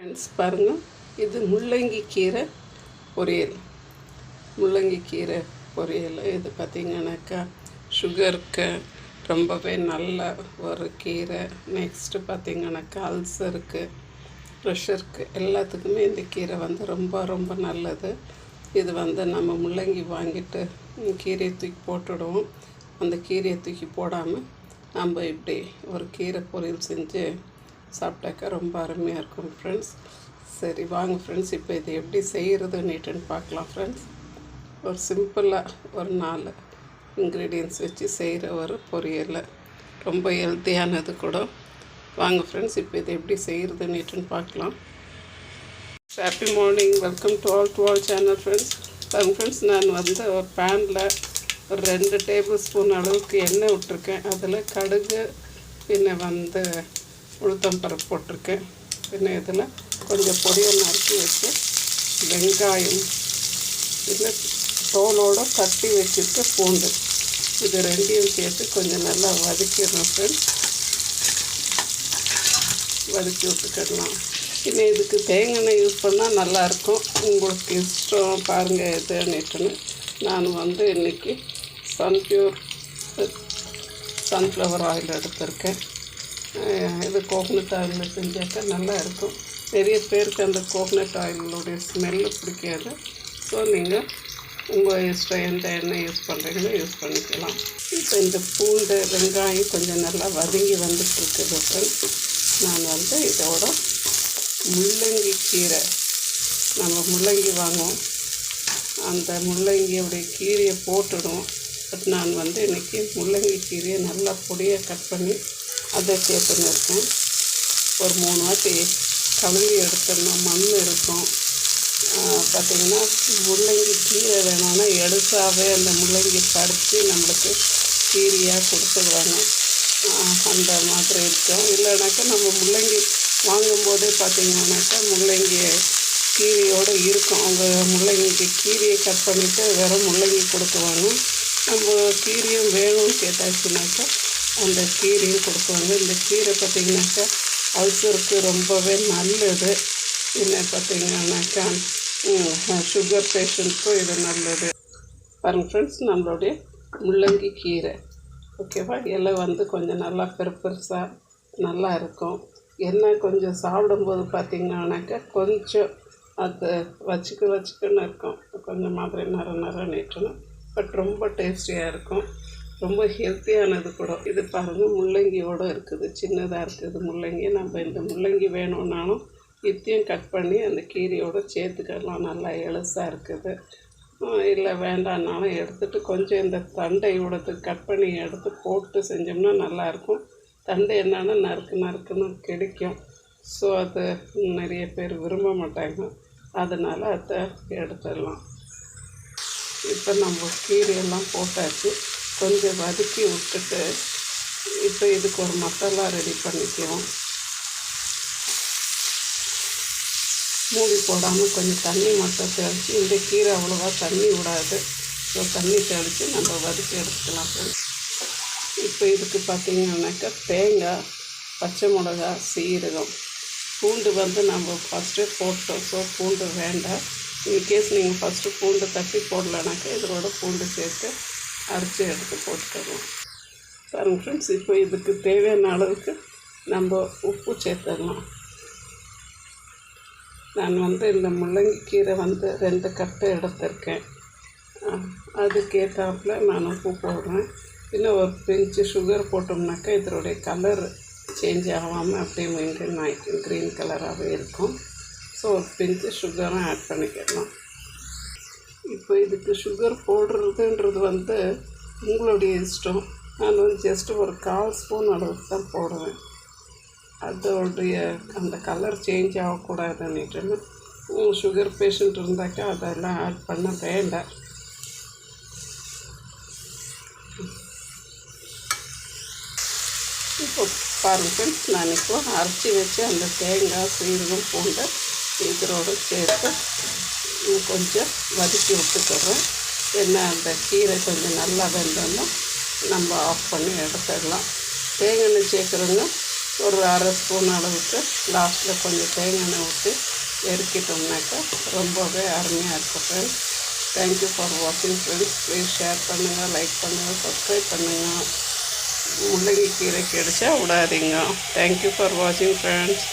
Friends பாருங்கள் இது முள்ளங்கி கீரை பொரியல். முள்ளங்கி கீரை பொரியல். இது பார்த்திங்கனாக்கா சுகருக்கு ரொம்பவே நல்ல ஒரு கீரை. நெக்ஸ்ட்டு பார்த்திங்கனாக்கா அல்சருக்கு ப்ரெஷருக்கு எல்லாத்துக்குமே இந்த கீரை வந்து ரொம்ப ரொம்ப நல்லது. இது வந்து நம்ம முள்ளங்கி வாங்கிட்டு கீரையை தூக்கி போட்டுடுவோம். அந்த கீரையை தூக்கி போடாமல் நம்ம இப்படி ஒரு கீரை பொரியல் செஞ்சு சாப்பிட்டாக்கா ரொம்ப அருமையாக இருக்கும் ஃப்ரெண்ட்ஸ் சரி வாங்க ஃப்ரெண்ட்ஸ் இப்போ இது எப்படி செய்கிறது நீட்டுன்னு பார்க்கலாம் ஃப்ரெண்ட்ஸ் ஒரு சிம்பிளாக ஒரு நாலு இன்க்ரீடியன்ஸ் வச்சு செய்கிற ஒரு பொரியல். ரொம்ப ஹெல்த்தியானது கூட. வாங்க ஃப்ரெண்ட்ஸ் இப்போ இது எப்படி செய்கிறது நீட்டுன்னு பார்க்கலாம். Happy morning welcome to all to all channel friends பாருங்க ஃப்ரெண்ட்ஸ் நான் வந்து ஒரு பேனில் ஒரு ரெண்டு டேபிள் ஸ்பூன் அளவுக்கு எண்ணெய் விட்டுருக்கேன். அதில் கடுகு பின்ன வந்து உளுத்தம் பருப்பு போட்டிருக்கேன் பின்ன இதில் கொஞ்சம் பொடியை நறுக்கி வச்சு வெங்காயம் பின்ன தோலோடு கட்டி வச்சுருக்க பூண்டு. இது ரெண்டையும் சேர்த்து கொஞ்சம் நல்லா வதக்கிடணும் ஃப்ரெண்ட்ஸ் வதக்கி விட்டுக்கிடலாம். இன்னும் இதுக்கு தேங்காய் யூஸ் பண்ணால் நல்லாயிருக்கும். உங்களுக்கு இஷ்டம் பாருங்கள் எதுன்னுட்டுன்னு நான் வந்து இன்றைக்கி சன்பியூர் சன்ஃப்ளவர் ஆயில் எடுத்திருக்கேன். இது கோகனட் ஆயிலில் செஞ்சாக்கா நல்லா இருக்கும். நிறைய பேருக்கு அந்த கோகனட் ஆயிலுடைய ஸ்மெல்லு பிடிக்காது. ஸோ நீங்கள் உங்கள் இஷ்டம் எந்த எண்ணெய் யூஸ் பண்ணுறீங்களோ யூஸ் பண்ணிக்கலாம். இப்போ இந்த பூண்டு வெங்காயம் கொஞ்சம் நல்லா வதங்கி வந்துட்டு இருக்குது ஃப்ரெண்ட்ஸ் நான் வந்து இதோட முள்ளங்கி கீரை நம்ம முள்ளங்கி வாங்குவோம். அந்த முள்ளங்கியோடைய கீரையை போட்டுடுவோம். பட் நான் வந்து இன்றைக்கி முள்ளங்கி கீரையை நல்லா பொடியாக கட் பண்ணி அதை சேர்த்துன்னு இருக்கேன். ஒரு மூணு வாட்டி கழுவி எடுத்துடணும். மண் இருக்கும். பார்த்திங்கன்னா முள்ளங்கி கீரை வேணும்னா எடுத்தாவே அந்த முள்ளங்கி பறித்து நம்மளுக்கு கீரையாக கொடுத்துடுவாங்க. அந்த மாதிரி இருக்கும். இல்லைனாக்கா நம்ம முள்ளங்கி வாங்கும்போதே பார்த்திங்கனாக்கா முள்ளங்கி கீரையோடு இருக்கும். அவங்க முள்ளங்கிக்கு கீரையை கட் பண்ணிவிட்டு வெறும் முள்ளங்கி கொடுத்துவாங்க. நம்ம கீரையும் வேணும்னு கேட்டாச்சுனாக்கா அந்த கீரையும் கொடுக்குவாங்க இந்த கீரை பார்த்திங்கனாக்கா அல்சருக்கு ரொம்பவே நல்லது. என்ன பார்த்திங்கனாக்கா சுகர் பேஷண்ட்க்கும் இது நல்லது. பாருங்க ஃப்ரெண்ட்ஸ் நம்மளுடைய முள்ளங்கி கீரை. ஓகேவா? இலை வந்து கொஞ்சம் நல்லா பெருப்பெருசாக நல்லா இருக்கும். எண்ணெய் கொஞ்சம் சாப்பிடும்போது பார்த்திங்கனாக்கா கொஞ்சம் அது வச்சுக்க வச்சுக்கன்னு இருக்கும். கொஞ்சம் மாதிரி நர நர நீட்டணும் பட் ரொம்ப டேஸ்டியாக இருக்கும். ரொம்ப ஹெல்த்தியானது கூட. இது பாருங்கள் முள்ளங்கியோடு இருக்குது. சின்னதாக இருக்குது முள்ளங்கி. நம்ம இந்த முள்ளங்கி வேணும்னாலும் இத்தையும் கட் பண்ணி அந்த கீரையோடு சேர்த்துக்கலாம். நல்லா எலுசாக இருக்குது. இல்லை வேண்டாம்னாலும் எடுத்துட்டு கொஞ்சம் இந்த தண்டை விடத்து கட் பண்ணி எடுத்து போட்டு செஞ்சோம்னா நல்லாயிருக்கும். தண்டை என்னென்னா நறுக்கு நறுக்குன்னு கிடைக்கும். ஸோ அது நிறைய பேர் விரும்ப மாட்டாங்க. அதனால் அதை எடுத்துடலாம். இப்போ நம்ம கீரையெல்லாம் போட்டாச்சு. கொஞ்சம் வதக்கி விட்டுட்டு இப்போ இதுக்கு ஒரு மசாலா ரெடி பண்ணிக்குவோம். மூடி போடாமல் கொஞ்சம் தண்ணி மட்டும் தெளித்து இந்த கீரை அவ்வளோவா தண்ணி விடாது. ஸோ தண்ணி தெளித்து நம்ம வதக்கி எடுத்துக்கலாம் இப்போ இதுக்கு பார்த்தீங்கன்னாக்கா தேங்காய் பச்சை மிளகா சீரகம். பூண்டு வந்து நம்ம ஃபஸ்ட்டே போட்டோம். ஸோ பூண்டு வேண்டாம். இன்கேஸ் நீங்கள் ஃபஸ்ட்டு பூண்டு தட்டி போடலைனாக்கா இதோட பூண்டு சேர்த்து அரைச்சி எடுத்து போட்டுக்கலாம் பாருங்கள் ஃப்ரெண்ட்ஸ் இப்போ இதுக்கு தேவையான அளவுக்கு நம்ம உப்பு சேர்த்துடலாம். நான் வந்து இந்த முள்ளங்கி கீரை வந்து ரெண்டு கட்டு எடுத்திருக்கேன். அதுக்கேற்றாப்புல நான் உப்பு போடுறேன். இன்னும் ஒரு பிஞ்சு சுகர் போட்டோம்னாக்கா இதனுடைய கலர் சேஞ்ச் ஆகாமல் அப்படியே மெயின்டைன் ஆகிக்கும் க்ரீன் கலராகவே இருக்கும். ஸோ ஒரு பிஞ்சு சுகரும் ஆட் பண்ணிக்கலாம். இப்போ இதுக்கு சுகர் போடுறதுன்றது வந்து உங்களுடைய இஷ்டம். நான் வந்து ஜஸ்ட் ஒரு கால் ஸ்பூன் அளவுக்கு தான் போடுவேன். அதோடைய அந்த கலர் சேஞ்ச் ஆகக்கூடாதுன்னுட்டு சுகர் பேஷண்ட் இருந்தாக்கா அதெல்லாம் ஆட் பண்ண வேண்டாம். இப்போ பாருங்க ஃப்ரெண்ட்ஸ் நான் இப்போ அரைச்சி வச்சு அந்த தேங்காய் சீரகம் பூண்டு இதோட சேர்த்து கொஞ்சம் வதக்கி விட்டுக்கிறேன். என்ன அந்த கீரை கொஞ்சம் நல்லா வெந்தோன்னா நம்ம ஆஃப் பண்ணி எடுத்துடலாம் தேங்காய் எண்ணெய் சேர்க்குறோங்க ஒரு அரை ஸ்பூன் அளவுக்கு லாஸ்ட்டில் கொஞ்சம் தேங்காய் எண்ணெய் ஊற்றி எடுக்கிட்டோம்னாக்கா ரொம்பவே அருமையாக இருக்கும் ஃப்ரெண்ட்ஸ் தேங்க்யூ ஃபார் வாட்சிங் ஃப்ரெண்ட்ஸ் ப்ளீஸ் ஷேர் பண்ணுங்கள் லைக் பண்ணுங்கள் சப்ஸ்கிரைப் பண்ணுங்கள் முள்ளங்கி கீரை கிடைச்சா விடாதீங்க. தேங்க்யூ ஃபார் வாட்சிங் ஃப்ரெண்ட்ஸ்